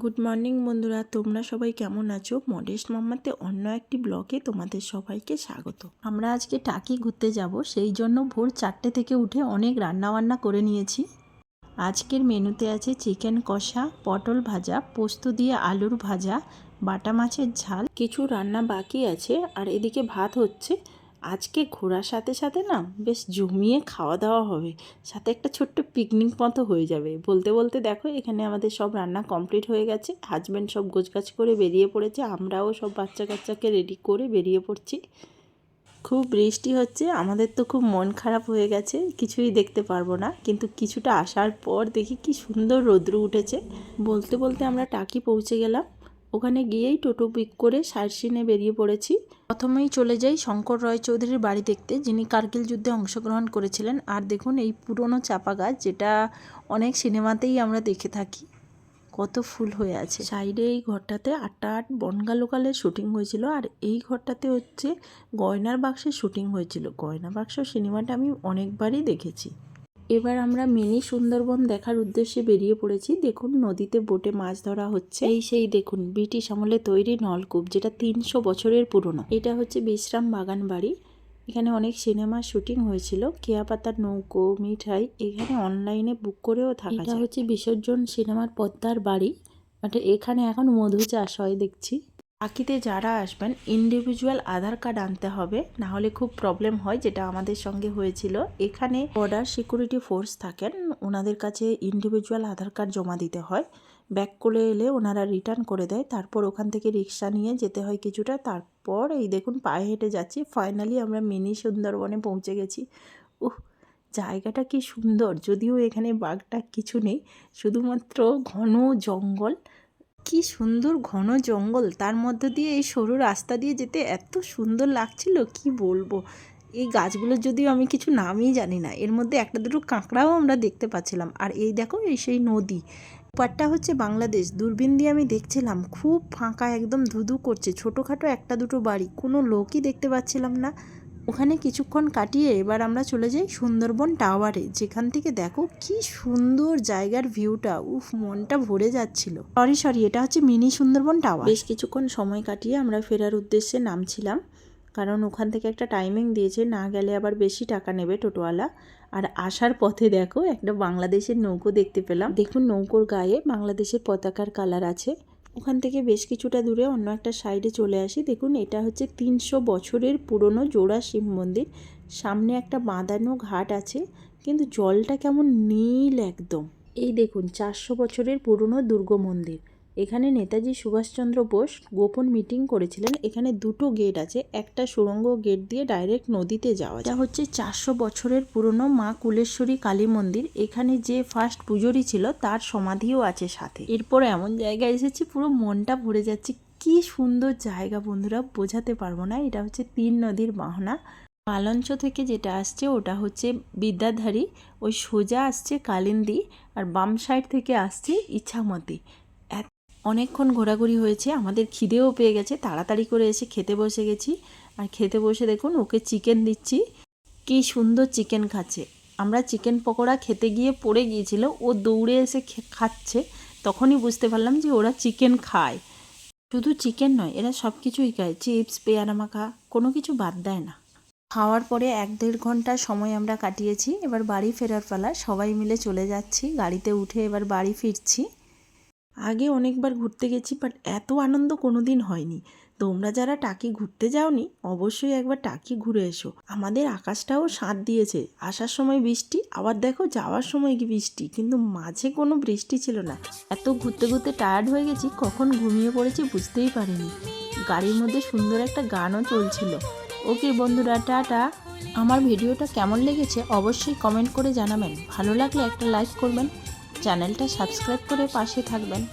Good morning বন্ধুরা। তোমরা সবাই কেমন আছো? মডেস্ট মাম্মাতে অন্য একটি ব্লগে তোমাদের সবাইকে স্বাগত। আমরা আজকে টাকি ঘুরতে যাব। সেই জন্য ভোর চারটে থেকে উঠে অনেক রান্নাবান্না করে নিয়েছি। আজকের মেনুতে আছে চিকেন কষা, পটল ভাজা, পোস্ত দিয়ে আলুর ভাজা, বাটা মাছের ঝাল, কিছু রান্না বাকি আছে। আর এদিকে ভাত হচ্ছে। আজকে ঘোরার সাথে সাথে না বেশ জমিয়ে খাওয়া দাওয়া হবে। সাথে একটা ছোট্ট পিকনিক মতো হয়ে যাবে। বলতে বলতে দেখো, এখানে আমাদের সব রান্না কমপ্লিট হয়ে গেছে। হাজব্যান্ড সব গোছগাছ করে বেরিয়ে পড়েছে। আমরাও সব বাচ্চা কাচ্চাকে রেডি করে বেরিয়ে পড়ছি। খুব বৃষ্টি হচ্ছে। আমাদের তো খুব মন খারাপ হয়ে গেছে। কিছুই দেখতে পারব না। কিন্তু কিছুটা আসার পর দেখি কি সুন্দর রৌদ্র উঠেছে। বলতে বলতে আমরা টাকি পৌঁছে গেলাম। ওখানে গিয়েই টোটো পিক করে সারসিনে বেরিয়ে পড়েছি। প্রথমেই চলে যাই শঙ্কর রয় চৌধুরীর বাড়ি দেখতে, যিনি কার্গিল যুদ্ধে অংশগ্রহণ করেছিলেন। আর দেখুন, এই পুরনো চাপা গাছ, যেটা অনেক সিনেমাতেই আমরা দেখে থাকি, কত ফুল হয়ে আছে। সাইডে এই ঘরটাতে আটটা আট বনগা লোকালের শুটিং হয়েছিল, আর এই ঘরটাতে হচ্ছে গয়নার বাক্সের শুটিং হয়েছিল। গয়না বাক্স সিনেমাটা আমি অনেকবারই দেখেছি। এবার আমরা মিনি সুন্দরবন দেখার উদ্দেশ্যে বেরিয়ে পড়েছি। দেখুন, নদীতে বোটে মাছ ধরা হচ্ছে। এই সেই দেখুন, ব্রিটিশ আমলে তৈরি নলকূপ, যেটা তিনশো বছরের পুরনো। এটা হচ্ছে বিশ্রাম বাগান বাড়ি। এখানে অনেক সিনেমার শুটিং হয়েছিল। কেয়া পাতার নৌকো, মিঠাই, এখানে অনলাইনে বুক করেও থাকা এটা হচ্ছে বিসর্জন সিনেমার পদ্মার বাড়ি। বাট এখানে এখন মধু চাষ হয়, দেখছি। বাকিতে যারা আসবেন ইন্ডিভিজুয়াল আধার কার্ড আনতে হবে না হলে খুব প্রবলেম হয়, যেটা আমাদের সঙ্গে হয়েছিল। এখানে বর্ডার সিকিউরিটি ফোর্স থাকেন, ওনাদের কাছে ইন্ডিভিজুয়াল আধার কার্ড জমা দিতে হয়। ব্যাক করে এলে ওনারা রিটার্ন করে দেয়, তারপর ওখান থেকে রিক্সা নিয়ে যেতে হয় কিছুটা। তারপর এই দেখুন, পায়ে হেঁটে যাচ্ছি ফাইনালি আমরা মিনি সুন্দরবনে পৌঁছে গেছি। উহ, জায়গাটা কি সুন্দর, যদিও এখানে বাঘটা কিছু নেই, শুধুমাত্র ঘন জঙ্গল। কি সুন্দর ঘন জঙ্গল। তার মধ্য দিয়ে এই সরু রাস্তা দিয়ে যেতে এত সুন্দর লাগছিল, কি বলব? এই গাছগুলোর যদিও আমি কিছু নামই জানি না, এর মধ্যে একটা দুটো কাঁকড়াও আমরা দেখতে পাচ্ছিলাম। আর এই দেখো, এই সেই নদী। পাটটা হচ্ছে বাংলাদেশ। দূরবীন দিয়ে আমি দেখছিলাম, খুব ফাঁকা, একদম ধুধু করছে। ছোটোখাটো একটা দুটো বাড়ি, কোনো লোকই দেখতে পাচ্ছিলাম না। ওখানে কিছুক্ষণ কাটিয়ে এবার আমরা চলে যাই সুন্দরবন টাওয়ারে। যেখান থেকে দেখো কি সুন্দর জায়গার ভিউটা। উফ, মনটা ভরে যাচ্ছিল। সরি সরি এটা হচ্ছে মিনি সুন্দরবন টাওয়ার। বেশ কিছুক্ষণ সময় কাটিয়ে আমরা ফেরার উদ্দেশ্যে নামছিলাম। কারণ ওখান থেকে একটা টাইমিং দিয়েছে, না গেলে আবার বেশি টাকা নেবে টোটোওয়ালা। আর আসার পথে দেখো একটা বাংলাদেশের নৌকো দেখতে পেলাম। দেখুন, নৌকোর গায়ে বাংলাদেশের পতাকার কালার আছে। ওখান থেকে বেশ কিছুটা দূরে অন্য একটা সাইডে চলে আসি। দেখুন, এটা হচ্ছে তিনশো বছরের পুরনো জোড়া শিব মন্দির। সামনে একটা বাঁধানো ঘাট আছে, কিন্তু জলটা কেমন নীল একদম। এই দেখুন, চারশো বছরের পুরনো দুর্গ মন্দির। এখানে নেতাজি সুভাষচন্দ্র বোস গোপন মিটিং করেছিলেন। এখানে দুটো গেট আছে। একটা সুড়ঙ্গ গেট দিয়ে ডাইরেক্ট নদীতে যাওয়া এটা হচ্ছে চারশো বছরের পুরনো মা কুলেশ্বরী কালী মন্দির। এখানে যে ফার্স্ট পুজোরি ছিল, তার সমাধিও আছে সাথে। এরপর এমন জায়গায় এসেছি, পুরো মনটা ভরে যাচ্ছে। কি সুন্দর জায়গা বন্ধুরা, বোঝাতে পারব না। এটা হচ্ছে তিন নদীর বাহনা। পালঞ্চ থেকে যেটা আসছে, ওটা হচ্ছে বিদ্যাধারী। ওই সোজা আসছে কালিন্দি, আর বাম সাইড থেকে আসছে ইচ্ছামতি অনেকক্ষণ ঘোরাঘুরি হয়েছে, আমাদের খিদেও পেয়ে গেছে, তাড়াতাড়ি করে এসে খেতে বসে গেছি। আর খেতে বসে দেখুন, ওকে চিকেন দিচ্ছি। কি সুন্দর চিকেন খাচ্ছে। আমরা চিকেন পকোড়া খেতে গিয়ে পড়ে গিয়েছিল, ও দৌড়ে এসে খাচ্ছে। তখনই বুঝতে পারলাম যে ওরা চিকেন খায়। শুধু চিকেন নয়, এরা সব কিছুই খায়। চিপস, পেয়ারা মাখা, কোনো কিছু বাদ দেয় না। খাওয়ার পরে এক দেড় ঘণ্টা সময় আমরা কাটিয়েছি। এবার বাড়ি ফেরার পালা, সবাই মিলে চলে যাচ্ছি, গাড়িতে উঠে এবার বাড়ি ফিরছি। আগে অনেকবার ঘুরতে গেছি বাট এত আনন্দ কোনো দিন হয়নি। তোমরা যারা টাকি ঘুরতে যাওনি, অবশ্যই একবার টাকি ঘুরে এসো। আমাদের আকাশটাও সাঁত দিয়েছে। আসার সময় বৃষ্টি, আবার দেখো যাওয়ার সময় কি বৃষ্টি, কিন্তু মাঝে কোনো বৃষ্টি ছিল না। এত ঘুরতে ঘুরতে টায়ার্ড হয়ে গেছি, কখন ঘুমিয়ে পড়েছি বুঝতেই পারিনি। গাড়ির মধ্যে সুন্দর একটা গানও চলছিল। ওকে বন্ধুরা, টাটা। আমার ভিডিওটা কেমন লেগেছে অবশ্যই কমেন্ট করে জানাবেন। ভালো লাগলে একটা লাইক করবেন। চ্যানেলটা সাবস্ক্রাইব করে পাশে থাকবেন।